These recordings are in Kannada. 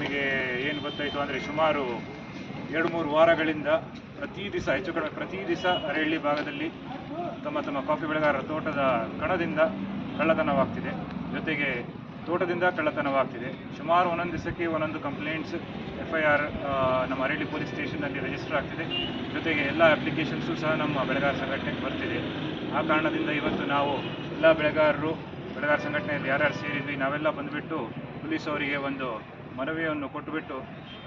ನಮಗೆ ಏನು ಗೊತ್ತಾಯಿತು ಅಂದರೆ ಸುಮಾರು ಎರಡು ಮೂರು ವಾರಗಳಿಂದ ಪ್ರತಿ ದಿವಸ, ಹೆಚ್ಚು ಕಡಿಮೆ ಪ್ರತಿ ದಿವಸ ಅರಹಳ್ಳಿ ಭಾಗದಲ್ಲಿ ತಮ್ಮ ತಮ್ಮ ಕಾಫಿ ಬೆಳೆಗಾರರ ತೋಟದ ಕಣದಿಂದ ಕಳ್ಳತನವಾಗ್ತಿದೆ. ಜೊತೆಗೆ ತೋಟದಿಂದ ಕಳ್ಳತನವಾಗ್ತಿದೆ. ಸುಮಾರು ಒಂದೊಂದು ದಿವಸಕ್ಕೆ ಒಂದೊಂದು ಕಂಪ್ಲೇಂಟ್ಸ್ ಎಫ್ ಐ ಆರ್ ನಮ್ಮ ಅರಳ್ಳಿ ಪೊಲೀಸ್ ಸ್ಟೇಷನ್ನಲ್ಲಿ ರಿಜಿಸ್ಟರ್ ಆಗ್ತಿದೆ. ಜೊತೆಗೆ ಎಲ್ಲ ಅಪ್ಲಿಕೇಶನ್ಸು ಸಹ ನಮ್ಮ ಬೆಳೆಗಾರ ಸಂಘಟನೆಗೆ ಬರ್ತಿದೆ. ಆ ಕಾರಣದಿಂದ ಇವತ್ತು ನಾವು ಎಲ್ಲ ಬೆಳೆಗಾರರು, ಬೆಳೆಗಾರ ಸಂಘಟನೆಯಲ್ಲಿ ಯಾರ್ಯಾರು ಸೇರಿದ್ವಿ, ನಾವೆಲ್ಲ ಬಂದುಬಿಟ್ಟು ಪೊಲೀಸ್ ಅವರಿಗೆ ಒಂದು ಮನವಿಯನ್ನು ಕೊಟ್ಟುಬಿಟ್ಟು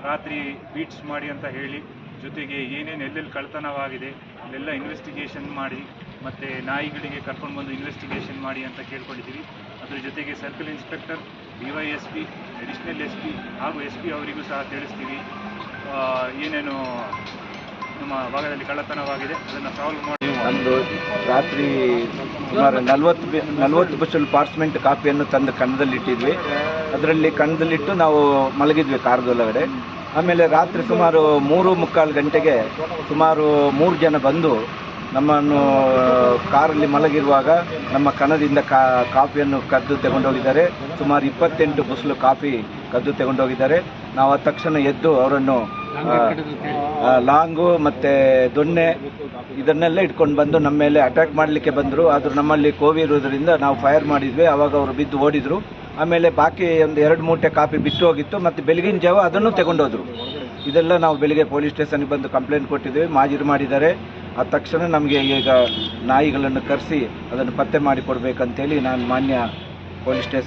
ರಾತ್ರಿ ಬೀಟ್ಸ್ ಮಾಡಿ ಅಂತ ಹೇಳಿ, ಜೊತೆಗೆ ಏನೇನು ಎಲ್ಲೆಲ್ಲಿ ಕಳ್ತನವಾಗಿದೆ ಅಲ್ಲೆಲ್ಲ ಇನ್ವೆಸ್ಟಿಗೇಷನ್ ಮಾಡಿ, ಮತ್ತು ನಾಯಿಗಳಿಗೆ ಕರ್ಕೊಂಡು ಬಂದು ಇನ್ವೆಸ್ಟಿಗೇಷನ್ ಮಾಡಿ ಅಂತ ಕೇಳ್ಕೊಂಡಿದ್ದೀವಿ. ಅದರ ಜೊತೆಗೆ circle inspector D Y S P additional S P ಹಾಗೂ ಎಸ್ ಪಿ ಅವರಿಗೂ ಸಹ ತಿಳಿಸ್ತೀವಿ. ಏನೇನು ನಮ್ಮ ಭಾಗದಲ್ಲಿ ಕಳ್ಳತನವಾಗಿದೆ. ಅದನ್ನು ಸಾಲ್ವ್ ಮಾಡಿ. ನಮ್ಮದು ರಾತ್ರಿ ಸುಮಾರು ನಲ್ವತ್ತು ನಲ್ವತ್ತು ಬಸ್ಸಲ್ಲಿ ಪಾರ್ಸ್ಮೆಂಟ್ ಕಾಪಿಯನ್ನು ತಂದು ಕಣ್ಣದಲ್ಲಿಟ್ಟಿದ್ವಿ ಅದರಲ್ಲಿ ಕಣದಲ್ಲಿಟ್ಟು ನಾವು ಮಲಗಿದ್ವಿ ಕಾರ್ದೊಳಗಡೆ ಆಮೇಲೆ ರಾತ್ರಿ ಸುಮಾರು ಮೂರು ಮುಕ್ಕಾಲು ಗಂಟೆಗೆ ಸುಮಾರು ಮೂರು ಜನ ಬಂದು ನಮ್ಮನ್ನು ಕಾರಲ್ಲಿ ಮಲಗಿರುವಾಗ ನಮ್ಮ ಕಣದಿಂದ ಕಾಫಿಯನ್ನು ಕದ್ದು ತಗೊಂಡೋಗಿದ್ದಾರೆ. ಸುಮಾರು ಇಪ್ಪತ್ತೆಂಟು ಬುಸ್ಲು ಕಾಫಿ ಕದ್ದು ತಗೊಂಡೋಗಿದ್ದಾರೆ. ನಾವು ಆ ತಕ್ಷಣ ಎದ್ದು ಅವರನ್ನು ಲಾಂಗು ಮತ್ತು ದೊಣ್ಣೆ ಇದನ್ನೆಲ್ಲ ಇಟ್ಕೊಂಡು ಬಂದು ನಮ್ಮ ಮೇಲೆ ಅಟ್ಯಾಕ್ ಮಾಡಲಿಕ್ಕೆ ಬಂದರು. ಆದರೂ ನಮ್ಮಲ್ಲಿ ಕೋವಿ ಇರೋದ್ರಿಂದ ನಾವು ಫೈರ್ ಮಾಡಿದ್ವಿ. ಆವಾಗ ಅವರು ಬಿದ್ದು ಓಡಿದರು. ಆಮೇಲೆ ಬಾಕಿ ಒಂದು ಎರಡು ಮೂಟೆ ಕಾಪಿ ಬಿಟ್ಟು ಹೋಗಿತ್ತು. ಮತ್ತು ಬೆಳಗಿನ ಜಾವ ಅದನ್ನು ತಗೊಂಡೋದ್ರು. ಇದೆಲ್ಲ ನಾವು ಬೆಳಿಗ್ಗೆ ಪೊಲೀಸ್ ಸ್ಟೇಷನ್ಗೆ ಬಂದು ಕಂಪ್ಲೇಂಟ್ ಕೊಟ್ಟಿದ್ವಿ ಮಾಜಿರು ಮಾಡಿದ್ದಾರೆ. ಆ ತಕ್ಷಣ ನಮಗೆ ಈಗ ನಾಯಿಗಳನ್ನು ಕರೆಸಿ ಅದನ್ನು ಪತ್ತೆ ಮಾಡಿ ಕೊಡಬೇಕಂತೇಳಿ ನಾನು ಮಾನ್ಯ ಪೊಲೀಸ್ ಸ್ಟೇಷನ್